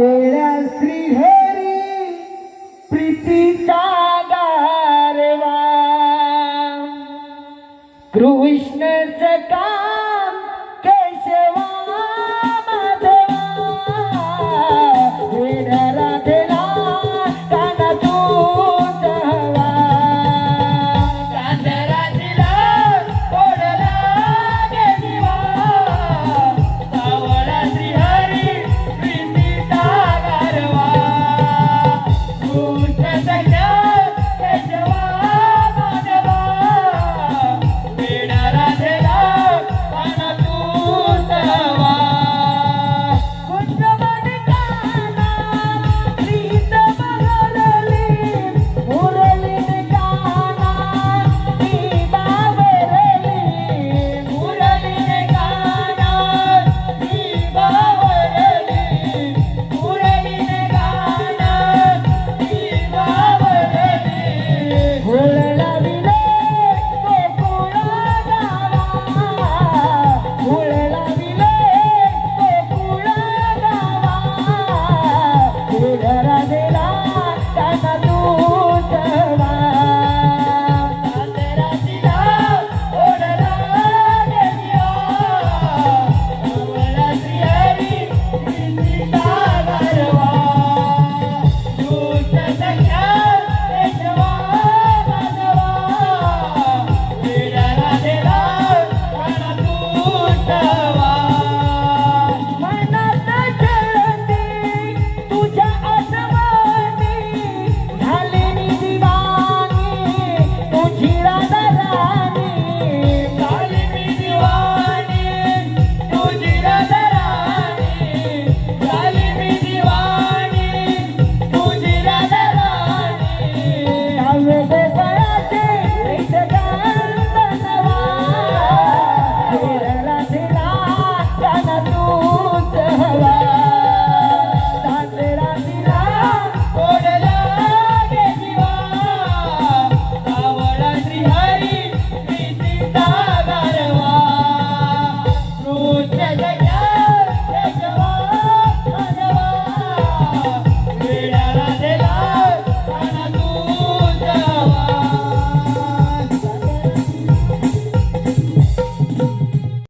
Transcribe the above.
वेळा श्रीहरी प्रीतीचा दारवा कृष्ण सका